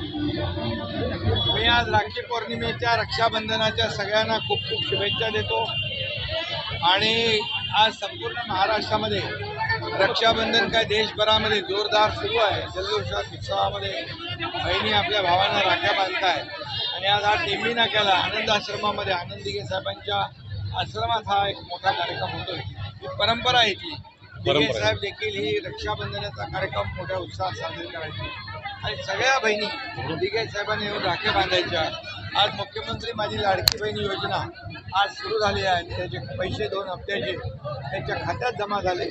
मी आज राखी पौर्णिमेच्या रक्षाबंधनाच्या सगळ्यांना खूप खूप शुभेच्छा देतो. आणि आज संपूर्ण महाराष्ट्रामध्ये रक्षाबंधन काय देशभरामध्ये जोरदार सुरू आहे. जल्लोषात उत्सवामध्ये बहिणी आपल्या भावांना राख्या बांधताय आणि आज हा टेंबी नाक्याला आनंद आश्रमामध्ये आनंद साहेबांच्या आश्रमात हा एक मोठा कार्यक्रम होतोय. ही परंपरा आहे ती. साहेब देखील ही रक्षाबंधनाचा कार्यक्रम मोठ्या उत्साहात साजरी करायची. आणि सगळ्या बहिणी दिघे साहेबांनी येऊन राख्या बांधायच्या. आज मुख्यमंत्री माझी लाडकी बहिणी योजना आज सुरू झाली आहे. त्याचे पैसे दोन हप्त्याचे त्यांच्या खात्यात जमा झाले.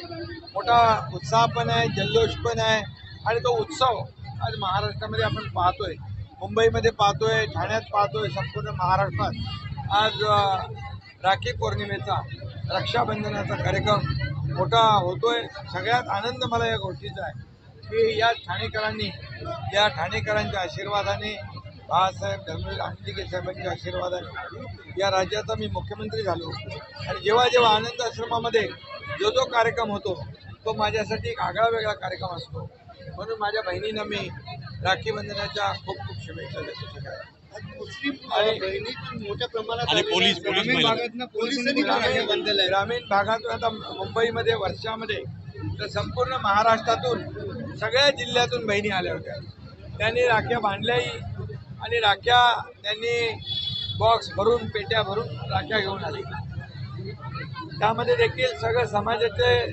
मोठा उत्साह पण आहे जल्लोष पण आहे. आणि तो उत्सव आज महाराष्ट्रामध्ये आपण पाहतोय. मुंबईमध्ये पाहतोय ठाण्यात पाहतोय संपूर्ण महाराष्ट्रात. आज राखी पौर्णिमेचा रक्षाबंधनाचा कार्यक्रम मोठा होतोय. सगळ्यात आनंद मला या गोष्टीचा आहे. की या ठाणेकरांनी या ठाणेकरांच्या आशीर्वादाने बाळासाहेब धर्मवीर आनंदिके साहेबांच्या आशीर्वादाने या राज्याचा मी मुख्यमंत्री झालो. आणि जेव्हा जेव्हा आनंद आश्रमामध्ये जो जो कार्यक्रम होतो तो माझ्यासाठी एक आगळा वेगळा कार्यक्रम असतो. म्हणून माझ्या बहिणींना मी राखीबंधनाच्या खूप खूप शुभेच्छा देतो. सगळ्यांना. आणि- पोलीस- ग्रामीण. भागातनं आता मुंबईमध्ये वर्षामध्ये तर संपूर्ण महाराष्ट्रातून सगळ्या जिल्ह्यातून बहिणी आल्या होत्या. त्यांनी राख्या बांधल्याही आणि राख्या त्यांनी बॉक्स भरून पेट्या भरून राख्या घेऊन आली. त्यामध्ये देखील सगळं समाजाचे